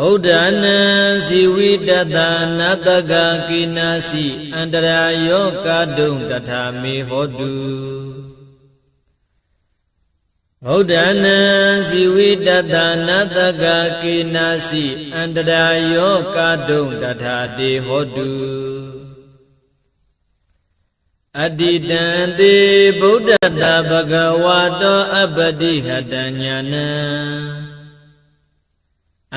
ဗုဒ္ဓနာဇီဝိတတနတကကိနာစီအန္တရာယောကာတုံတထာမေဟောတုဗုဒ္ဓနာဇီဝိတတနတကကိနာစီအန္တရာယောကာတုံတထာတေဟောတုအတ္တိတံတေဗုဒ္ဓတဘဂဝါတောအပတိဟတညာနံ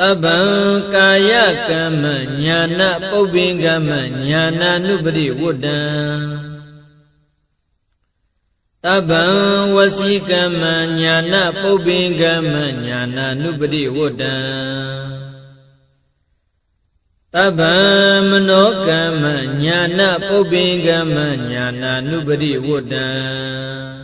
တပ္ပံကာယကမ္မညာနာပုပ္ပင်ကမ္မညာနာနုပရိဝတ္တံတပ္ပံဝစီကမ္မညာနာပုပ္ပင်ကမ္မညာနာနုပရိဝတ္တံတပ္ပံမနောကမ္မညာနာပုပ္ပင်ကမ္မညာနာနုပရိဝတ္တံ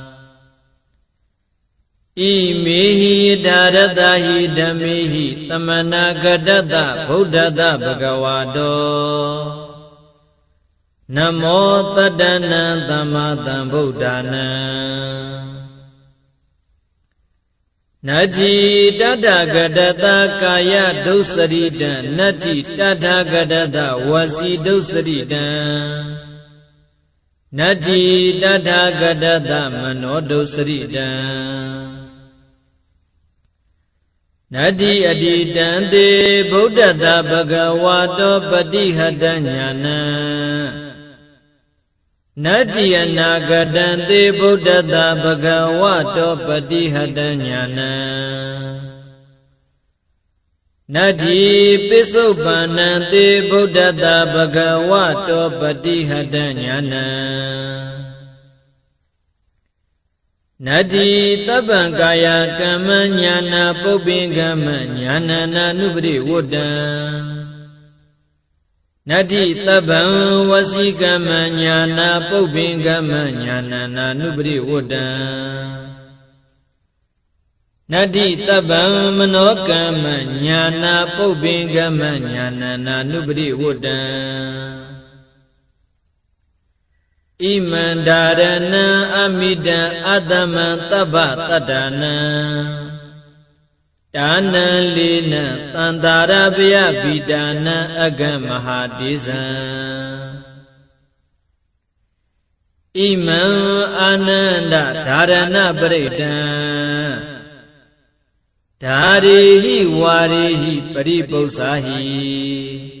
ဣမေဟိဒါရတဟိဓမေဟိသမနာဂတတဗုဒ္ဓတဘဂဝါတောနမောတတနံသမ္မာသမ္ဗုဒ္ဓနာနတ္တိတတဂတတကာယဒုစရိတံနတ္တိတတဂတတဝစီဒုစရိတံနတ္တိတတဂတတမနောဒုစရိတံ နတ္တိအတိတံတေဗုဒ္ဓတဘဂဝါတောပတိဟတညာနံနတ္တိအနာဂတံတေဗုဒ္ဓတဘဂဝါတောပတိဟတညာနံနတ္တိပိစုပန္နံတေဗုဒ္ဓတဘဂဝါတောပတိဟတညာနံ နတ္တိတပ္ပံကာယကမ္မညာနာပုပ္ပင်ကမ္မညာနာနာနုပရိဝတ္တံနတ္တိတပ္ပံဝစီကမ္မညာနာပုပ္ပင်ကမ္မညာနာနာနုပရိဝတ္တံနတ္တိတပ္ပံမနောကမ္မညာနာပုပ္ပင်ကမ္မညာနာနာနုပရိဝတ္တံ ဣမန္တာရဏံအမိတံအတ္တမံတပ္ပတတ္တနံဒါနံလေးနံတန္တာရပယပိတာနံအကမဟာတိဇံဣမံအာနန္ဒဓာရဏပရိတံဓာရိဟိဝါရိဟိပရိပု္ပ္ပာဟိ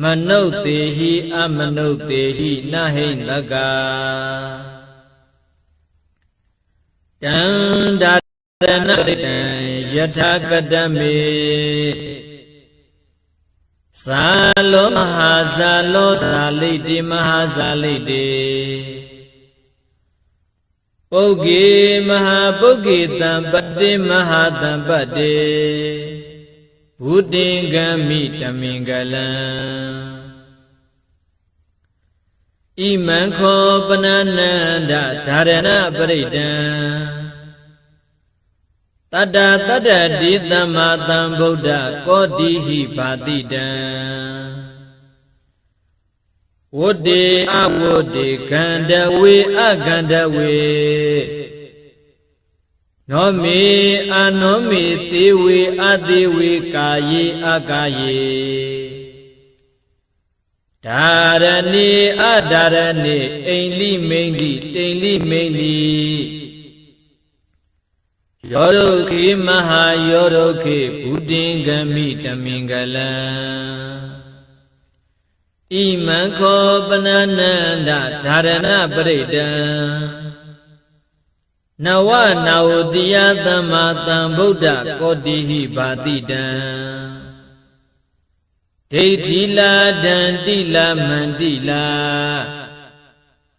မနုဿေဟိအမနုဿေဟိနဟိတကတံဒါရဏတံယထာကတမေဇာလောမဟာဇာလောဇာလိတိမဟာဇာလိတိပုဂ္ဂေမဟာပုဂ္ဂေတံပတိမဟာတံပတိဘု ဒ္ဓင်္ဂမိတမင်္ဂလံဣမံခောပနနန္ဒဓာရဏပရိဒံတတ္တတတ္တဒီသမ္မာသမ္ဗုဒ္ဓကောတိဟိဘာတိတံဝတ္တေအဝတ္တေခန္ဓဝေအခန္ဓဝေ နောမေအနောမေတေဝေအတေဝေကာယေအကာယေဒါရဏိအဒါရဏိအိန္လိမိန္လိတိန်လိမိန္လိယောရုခေမဟာယောရုခေဘုဒ္ဓင်္ဂမိတမင်္ဂလံဣမံခောပနနန္ဒဓာရဏပရိဒံ နဝနာဝတိယသမ္မာသမ္ဗုဒ္ဓကောတိဟိဘာတိတံဒိဋ္ဌိလာဒန္တိလာမန္တိလာ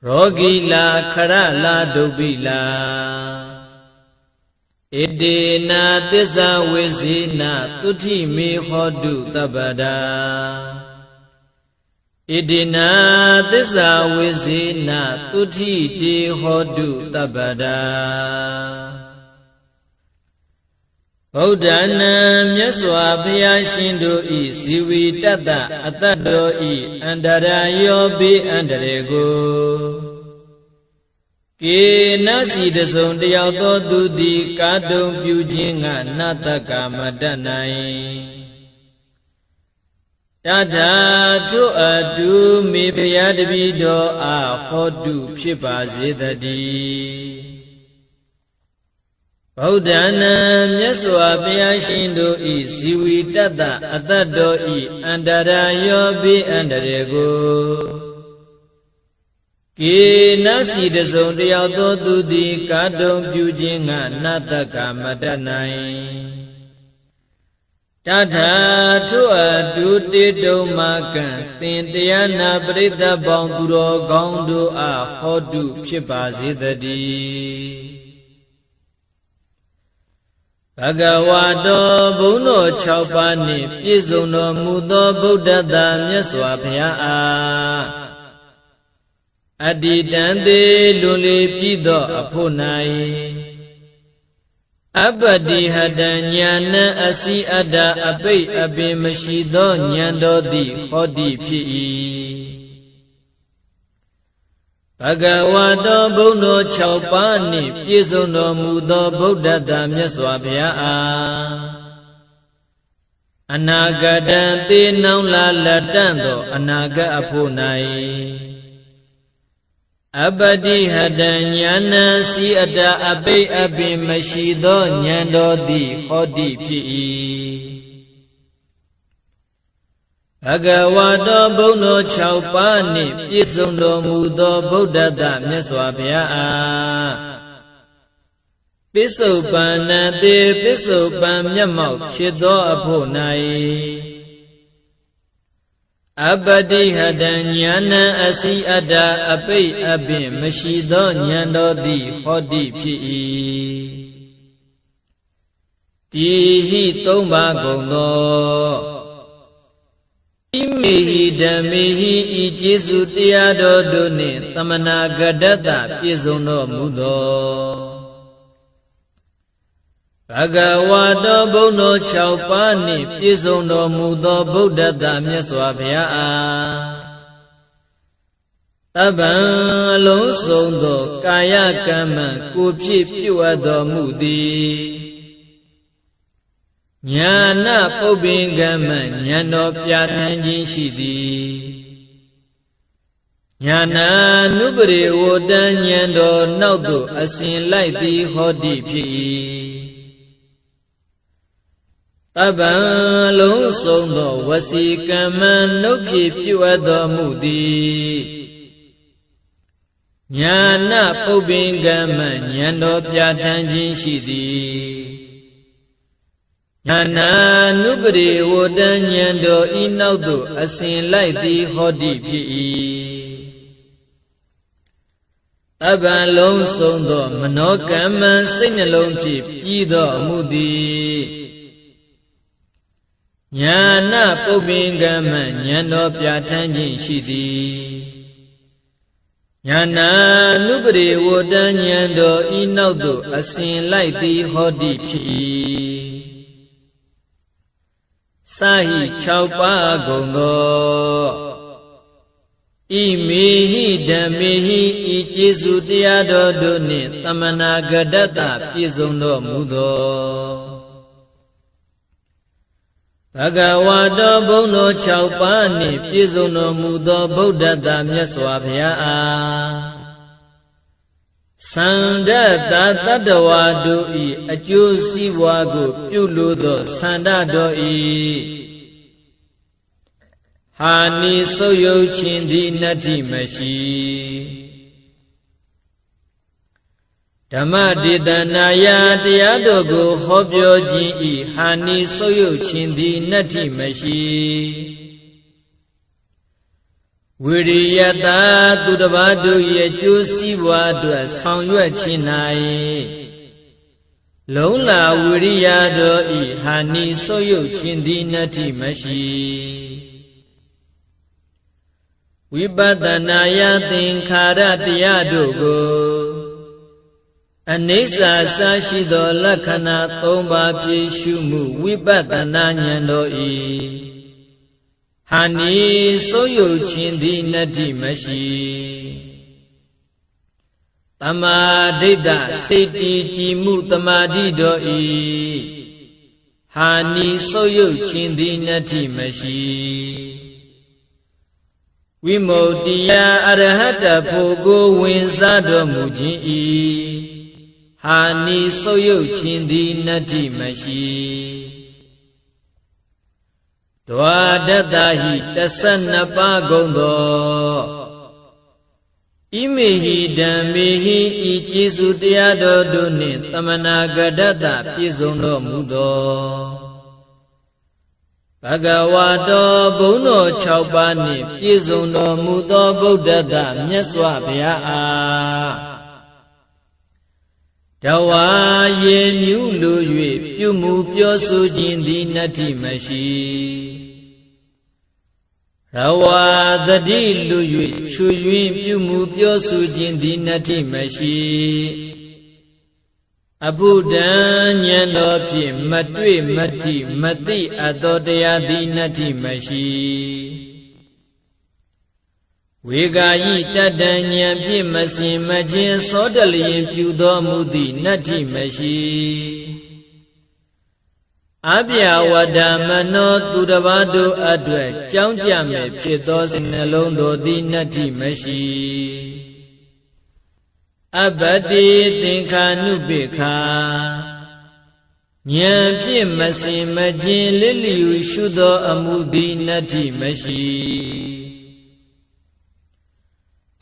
ရောဂီလာခရလာဒုဗ္ဗိလာဣတေနာသစ္စာဝိဇိနာတုထိမေဟောတုတပ္ပဒာ ဣတိနာသစ္စာဝိဇေနသုတိတေဟောတုတပ္ပဒာဗုဒ္ဓနာမြတ်စွာဘုရားရှင်တို့ဤဇီဝီတတ္တအတ္တတော်ဤအန္တရာယောဘေးအန္တရေကိုကေနစီတစုံတယောက်သောသူသည်ကာတုံပြုခြင်းကနတ္တကမတတ်နိုင် တထာထုအတုမေဖျားတပိတော်အားဟောတုဖြစ်ပါစေတည်းဗုဒ္ဓနာမြတ်စွာဘုရားရှင်တို့ဤဇီဝီတတ္တအတ္တတော်ဤအန္တရာယောပိအန္တရေကိုကေနစီတစုံတယောက်သောသူသည်ကာတုံပြုခြင်းကနတ္တကမတတ်နိုင် တထာထုအတုတေတုံမာကံသင်တရားနာပရိသတ်ပေါင်းသူတော်ကောင်းတို့အားဟောတုဖြစ်ပါစေတည်းဘဂဝါတော်ဘုန်းတော်6ပါးနှင့်ပြည့်စုံတော်မူသောဗုဒ္ဓသာမြတ်စွာဘုရားအားအတ္တိတံသေးလွန်လေပြည့်သောအဖို့၌ အပတိဟတညာဏအစီအတ္တအပိတ်အပင်မရှိသောဉာဏ်တော်သည်ဟောတိဖြစ်၏ဘဂဝါတော်ဘုန်းတော်6ပါးနှင့်ပြည့်စုံတော်မူသောဗုဒ္ဓတာမြတ်စွာဘုရားအားအနာဂတံသေနောင်လာလက်တန့်သောအနာဂတ်အဖို့၌ အပတိဟတညာဏစီအတအပိအပိမရှိသောဉာဏ်တော်သည်ဟောတိဖြစ်၏ဘဂဝါတော်ဘုန်းတော်6ပါးနှင့်ပြည့်စုံတော်မူသောဗုဒ္ဓတမြတ်စွာဘုရားအားပိစုပန်နတိပိစုပန်မျက်မှောက်ဖြစ်သောအဖို့၌ အပတိဟတဉာဏံအစီအတ္တအပိတ်အပင်မရှိသောဉာဏ်တော်သည်ဟောတိဖြစ်၏တိဟိသုံးပါကုန်သောဣမေဟိဓမ္မေဟိဤကျေစုတရားတော်တို့နှင့်သမနာဂဒတပြည့်စုံတော်မူသော ဘဂဝါတော်ဘုန်းတော်6ပါးနှင့်ပြည့်စုံတော်မူသောဗုဒ္ဓတမြတ်စွာဘုရားအားတပံအလုံးစုံသောကာယကမ္မကိုဖြစ်ပြုအပ်တော်မူသည်ညာနာပုပ္ပင်ကမ္မဉာဏ်တော်ပြဋ္ဌာန်းခြင်းရှိသည်ညာနာနုပရိဝတ္တဉာဏ်တော်နောက်သို့အစဉ်လိုက်သည်ဟောတိဖြစ်၏ တပံလုံးစုံသောဝစီကမ္မနှုတ်ဖြင့်ပြုအပ်တော်မူသည်ညာနာပုပ္ပင်ကမ္မဉာဏ်တော်ပြဋ္ဌာန်းခြင်းရှိသည်ညာနာနုပရိဝတ္တဉာဏ်တော်ဤနောက်သို့အစဉ်လိုက်သည်ဟောတိဖြစ်၏အဘံလုံးစုံသော မနောကမ္မစိတ်နှလုံးဖြင့်ပြီးသောအမှုသည် ညာနာပုပ္ပင်ကမ္မဉာဏ်တော်ပြဋ္ဌာန်းခြင်းရှိသည်ညာနာနုပရိဝတ္တဉာဏ်တော်ဤနောက်သို့အစဉ်လိုက်သည်ဟောတိဖြစ်၏စာဟိ6ပါးကုန်သောဤမေဟိဓမ္မေဟိဤကျေစုတရားတော်တို့နှင့်တမနာဂဒတပြည့်စုံတော်မူသော ဘဂဝါတော်ဘုံတော်6ပါးနှင့်ပြည့်စုံတော်မူသောဗုဒ္ဓတမြတ်စွာဘုရားအားသန္ဒတတတ္တဝါတို့ဤအကျိုးစီးပွားကို ပြုလို့သောသန္ဒတော်ဤဟာနိဆုပ်ယုတ်ခြင်းသည်နတ္တိမရှိ ဓမ္မဒေသနာယတရားတို့ကိုဟောပြောခြင်းဤဟာနိဆုပ်ယုတ်ခြင်းသည်နတ္တိမရှိဝိရိယတာသူတစ်ပါးတို့ရဲ့ကျိုးစည်းပွားအတွက်ဆောင်ရွက်ခြင်း၌လုံလာဝိရိယတော်ဤဟာနိဆုပ်ယုတ်ခြင်းသည်နတ္တိမရှိဝိပဿနာယသင်္ခါရတရားတို့ကို အနိစ္စစာရှိသောလက္ခဏာ၃ပါးဖြည့်ရှုမှုဝိပဿနာဉာဏ်တော်ဤဟာနိစိုးယုတ်ခြင်းသည်နတ္တိမရှိတမာဒိဋ္ဌစိတ်တည်ကြည်မှုတမာတိတော်ဤဟာနိစိုးယုတ်ခြင်းသည်နတ္တိမရှိဝိမု ക്തി ယအရဟတဖို့ကိုဝင်စားတော်မူခြင်းဤ ဟာနိဆုပ်ယုတ်ခြင်းသည်နတ္တိမရှိဒွါဒတ္တဟိ12ပါးကုန်သောဣမေဟိဓမ္မေဟိဤကျေစုတရားတော်တို့နှင့်တမနာဂဒတ္တပြည့်စုံတော်မူသောဘဂဝါတော်ဘုံတော်6ပါးနှင့်ပြည့်စုံတော်မူသောဗုဒ္ဓတမြတ်စွာဘုရားအား တဝါရေမြူးလို၍ပြုမှုပြောဆိုခြင်းသည်နတ္တိမရှိရဝါတတိလူ၍ချွယွင်းပြုမှုပြောဆိုခြင်းသည်နတ္တိမရှိအဘုဒ္ဓံဉာဏ်တော်ဖြင့်မတွေ့မတိမသိအပ်သောတရားသည်နတ္ထိမရှိ ဝေဂာယိတတ္တဉာဏ်ဖြင့်မစင်မခြင်းသောတလျင်ပြုတော်မူသည့်နတ္ထိမရှိအပြဝဒမနောသူတစ်ပါးတို့အတွက်ကြောင်းကြမယ်ဖြစ်သောစိတ်နှလုံးတို့သည်နတ္ထိမရှိအပတိသင်္ခာနုပိခာဉာဏ်ဖြင့်မစင်မခြင်းလစ်လျူရှုသောအမှုသည်နတ္ထိမရှိ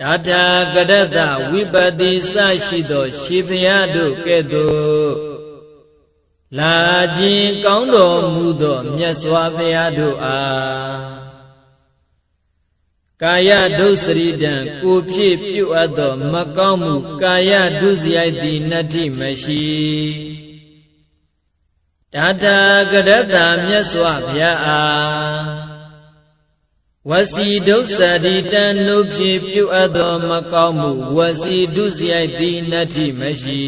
တာတာကရတဝိပတိစရှိသောရှင်ဘုရားတို့ကဲ့သို့လာခြင်းကောင်းတော်မူသောမြတ်စွာဘုရားတို့အားကာယဒုစရိတံကိုဖြစ်ပြုအပ်သောမကောင်းမှုကာယဒုစရိုက်သည်နတ္တိမရှိတထာဂရတမြတ်စွာဘုရားအား ဝစီဒုစရိတံနုဖြစ်ပြုအပ်သောမကောင်းမှုဝစီဒုစရိုက်သည်နတ္တိမရှိ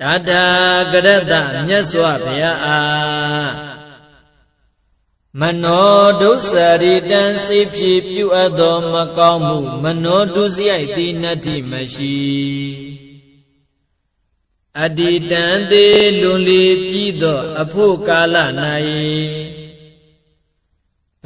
တထာဂရတမြတ်စွာဘုရားအားမနောဒုစရိတံစိတ်ဖြစ်ပြုအပ်သောမကောင်းမှုမနောဒုစရိုက်သည်နတ္တိမရှိအတ္တိတံသေးလွန်လေပြီးသော အဖို့ကာလ၌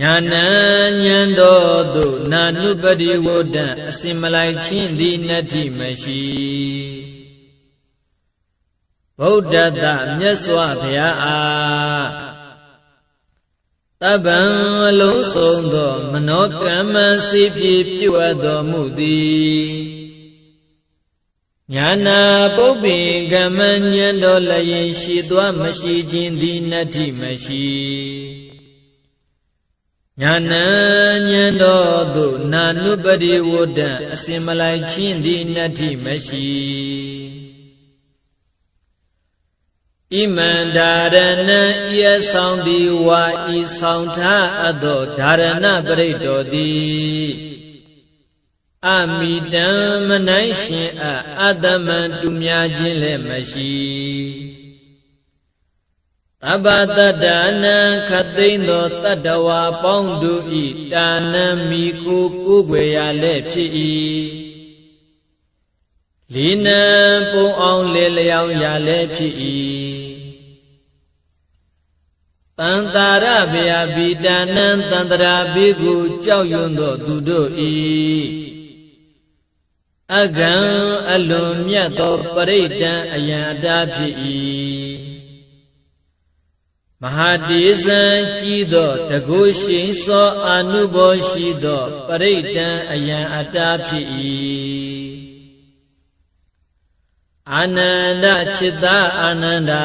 ညာဏဉဏ်တော်သို့နာနုပတိဝဒံအစင်မလိုက်ချင်းသည်နတ္တိမရှိဗုဒ္ဓတမြတ်စွာဘုရားအားတပ္ပံအလုံးစုံသောမနောကမ္မစိဖြစ်ပြုအပ်တော်မူသည်ညာနာပုပ္ပိကမ္မဉဏ်တော်လည်းရှိသွားမရှိခြင်းသည်နတ္တိမရှိ ညာဏဉဏ်တော်သို့နာနုပတိဝဒံအစင်မလိုက်ချင်းသည်နတ္ထိမရှိဣမန္တာရဏံဤအဆောင်သည်ဝါဤဆောင်ထားအပ်သောဓာရဏပရိတ်တော်သည်အမိတံမနိုင်ရှင်အအတ္တမံတူများခြင်းလည်းမရှိ သဗ္ဗတတ္တနံခသိမ့်သောတတ္တဝါပေါင်းတို့ဤတာနံမိကိုကိုွယ်ရလည်းဖြစ်၏လီနံပုံအောင်လေလျောင်းရလည်းဖြစ်၏တန်တာရဗျာဘိတာနံတန္တရာဘေကိုကြောက်ရွံ့သောသူတို့ဤအကံအလွန်မြတ်သောပရိဒံအယံအတားဖြစ်၏ မဟာတေဇံကြီးသောတကုရှိန်သောအာနုဘောရှိသောပရိဒံအယံအတ္တဖြစ်၏အာနန္ဒจิตာအာနန္ဒာ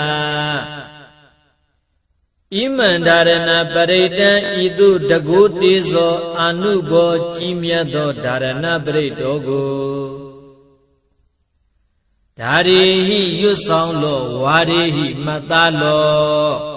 ဣမန္တရဏပရိဒံဤသို့တကုတေဇောအာနုဘောကြီးမြတ်သောဓာရဏပရိတောကိုဓာရီဟိရွတ်ဆောင်လောဝါရီဟိမတ္တလော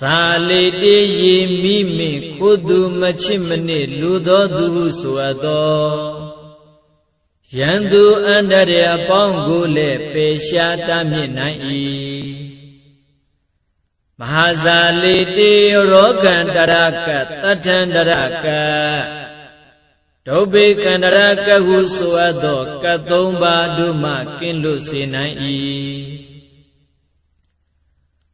ဇာလေတေယေမိမိခုသူမချစ်မနစ်လူသောသူဟုဆိုအပ်သောယံသူအန္တရာအပေါင်းကိုလည်းပေရှားတမြင့်နိုင်၏မဟာဇာလိတေရောကန္တရကတထန္တရကဒုဗ္ဗေကန္တရကဟုဆိုအပ်သောကသုံးပါးတို့မှကင်းလွတ်စေနိုင်၏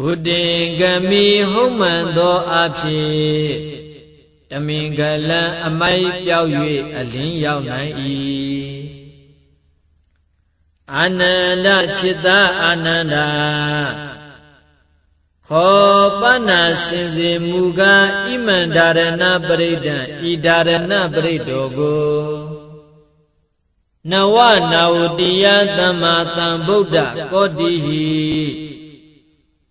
ဝုတင်ကမိဟုံးမှန်သောအဖြစ်တမင်္ဂလံအမိုက်ပြောက်၍အလင်းရောက်နိုင်၏အာနန္ဒจิตာအာနန္ဒာခောပနာစင်စေမူကားဣမန္ဒါရဏပရိဒံဤဒါရဏပရိတောကိုနဝနာဝတိယသမ္မာသမ္ဗုဒ္ဓကောတိဟိ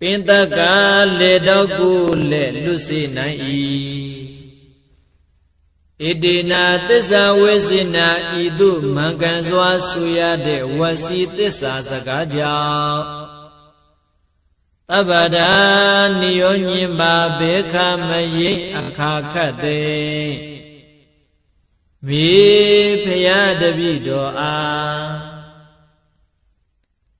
ပင်တကလေတော့ကိုလည်းလွတ်စေနိုင်၏ဣတိနာသစ္စာဝိစေနာဤသို့မှန်ကန်စွာဆူရတဲ့ဝစီသစ္စာစကားကြောင့်တပ္ပဒာနိယောညင်ပါဘေခမယိအခါခတ်သိမိဖရာတပိတော်အား